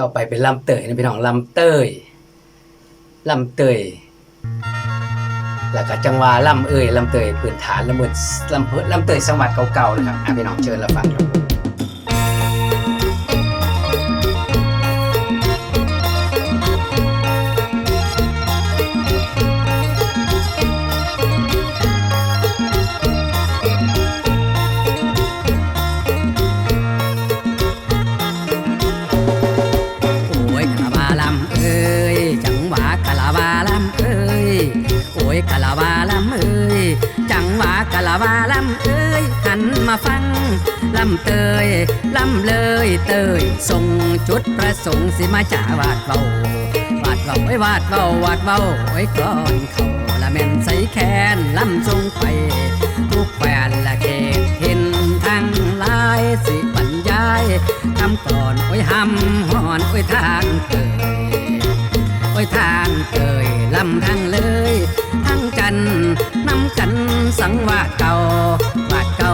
ต่อไปเป็นลำเตยนะพี่น้องลำเตยลำเตยแล้วก็จังหวะลำเอ่ยลำเตยพื้นฐานลำเบิดลำเพิลำเตยสังวัดเก่าๆนะครับพี่น้องเชิญรับฟังครับะคาลำเอ้ยหันมาฟังลำเตยลำเลยเตยส่งจุดประสงค์สิมาจ่าวาดเบาวาดเบาไว้วาดเบาวาดเบาไว้ก่อนเขาละแม่นใส่แขนลำทรงไป ทุกแฟนละเขตเห็นทั้งลายสิบรรยายคำก่อนโอ้ยหำหอนโอ้ยทางเกยโอ้ยทางเกยลำทั้งเลย ทั้งจันทร์ นำกันสังวาสเก่าวาดเก่า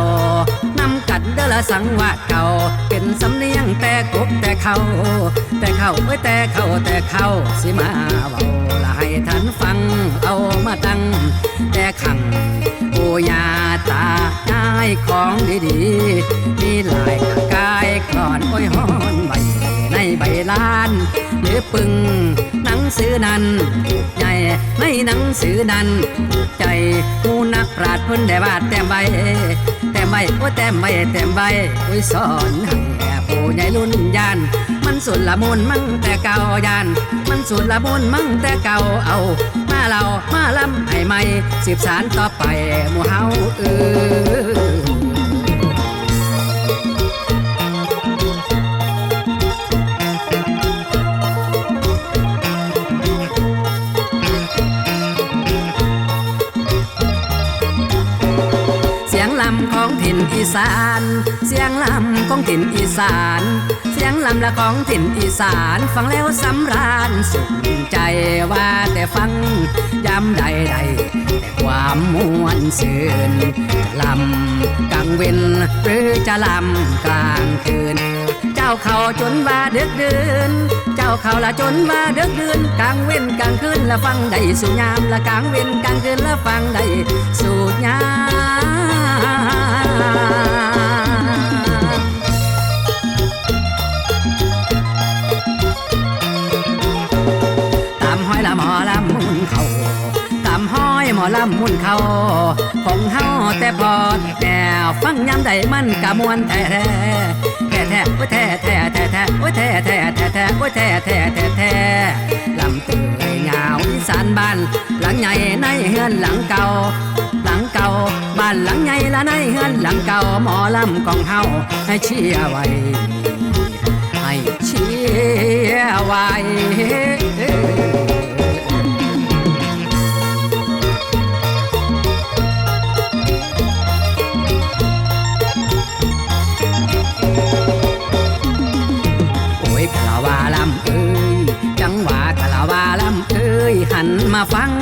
นำกันเดอละสังวาสเก่า เป็นสำเนียงแต่กบแต่เขาแต่เขาเอ้ยแต่เขาแต่เขาสิมาเบาละให้ท่านฟังเอามาตั้งแต่ขังโอยาตายายของดีๆมีหลายกายก่อนอ้ยหอนใบ ในใบลานหรือปึงหนังสือนั้นใหญ่ในหนังสือนั้น ใจผู้นักปราชญ์เพิ่นได้วาดแต้มใบแต้มใบโอ้แต้มใบแต้มใบโอ้ยสอนให้ผู้ใหญ่รุ่นยานมันสุดละมุนมั่งแต่เก่ายาน มันสุดละมุนมั่งแต่เก่าเอา มาเรามาลำให้ใหม่สืบสารต่อไปหมู่เฮาเออ ถิ่นอีสาน เสียงลำของถิ่นอีสาน เสียงลำละของถิ่นอีสาน ฟังแล้วสำราญสุขใจว่าแต่ฟังยามใดใดๆแต่ความมวนซื่นลำกลางเวนหรือจะลำกลางคืน เจ้าเขาจนว่าเดือกเดือนเจ้าเขาละจนว่าเดือกเดือนกลางเว้นกลางคืนละฟังได้สู่ยามละกลางเว้นกลางคืนละฟังได้สู่ยาม ลำมุนเขาของเฮาแต่พอแต่ฟังยามใดมันกะมวนแท้แท้แท้โอ้ยแท้แท้แท้แท้โอ้ยแท้แท้แท้แท้โอ้ยแท้แท้แท้แท้ลำเตยยาวอีสานบ้าน หลังใหญ่ในเฮือนหลังเก่า หลังเก่าบ้านหลังใหญ่ละในเฮือนหลังเก่าหมอลำของเฮาให้เชียร์ไว้ให้เชียร์ไว้ มาฟัง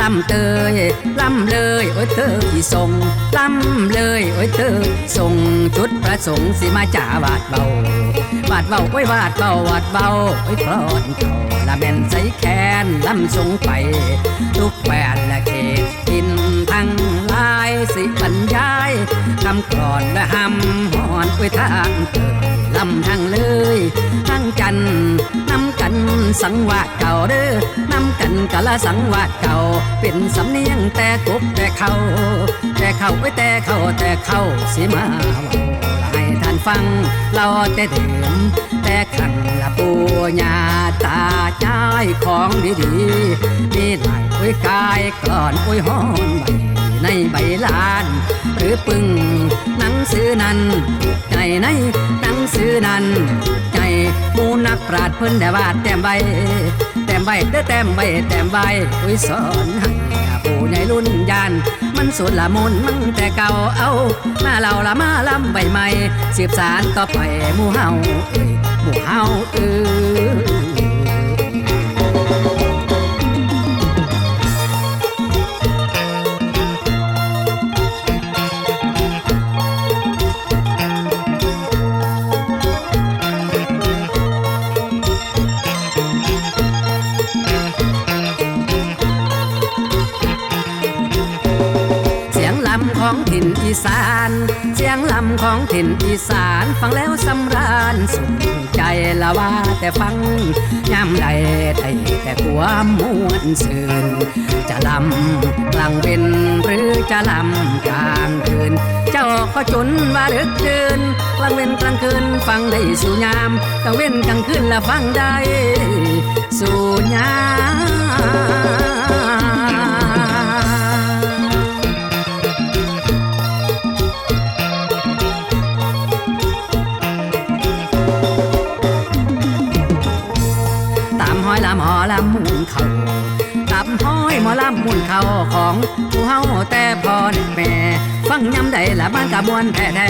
ลำเตยลำเลยโอ้ยเตยส่งลำเลยโอ้ยเตยส่งจุดประสงค์สิมาจ่าวาดเบาวาดเบาโอ้ยวาดเบาวาดเบาโอ้ยคลอนเขาละแม่นใส่แขนลำส่งไป ทุกแฟนละเขตกินทั้งลายสิบรรยายคำกรอนและหำหอนไปทางเตยลำทั้งเลยทั้ง สังวาสเก่าเด้อนำกันกะละสังวาสเก่า เป็นสำเนียงแต่กบแต่เขาแต่เขาไว้แต่เขาแต่เขาสิมาเว้าให้ท่านฟังเราแต่เดิมแต่ขังละปูญาตาใจของดีๆมีหลายโอ้ยกายก่อนโอ้ยหอนใบในใบลาน หรือปึงหนังสือนั้น ใจในหนังสือนั้นใจ มูนักปราดเพิ่นแต่วาดแต้มใบแต้มใบเด้อแต้มใบแต้มใบอุ้ยสอนให้ผู้ใหญ่รุ่นยาน มันสุดละมุนมั่งแต่เก่าเอามาเราละมาลำใบใหม่สืบสารต่อไปหมู่เฮาเอ้ยหมู่เฮาเอ้ย ของถิ่นอีสาน เสียงลำของถิ่นอีสาน ฟังแล้วสำราญสุขใจละว่าแต่ฟังยามใดได้แต่ความมวนซื่นจะลำกลางเวนหรือจะลำกลางคืน เจ้าก็จนว่าลึกเกินกลางเว้นกลางคืนฟังได้สู่ยามกลางเว้นกลางคืนละฟังได้สู่ยาม ตามห้อละหมอลำมุนเขาตามห้อยหมอลำมุนเขาของผู้เฮาแต่พอแม่ ฟังยำใดละบ้านกะมวนแท้แท้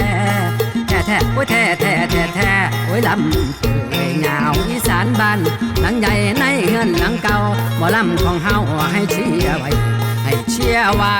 แท้แท้โอ้ยแท้แท้แท้แท้โอ้ยลำเอ้ยยาวอีสานบ้านหลังใหญ่ในเฮือนหลังเก่าหมอลำของเฮาให้เชียร์ไว้ให้เชียร์ไว้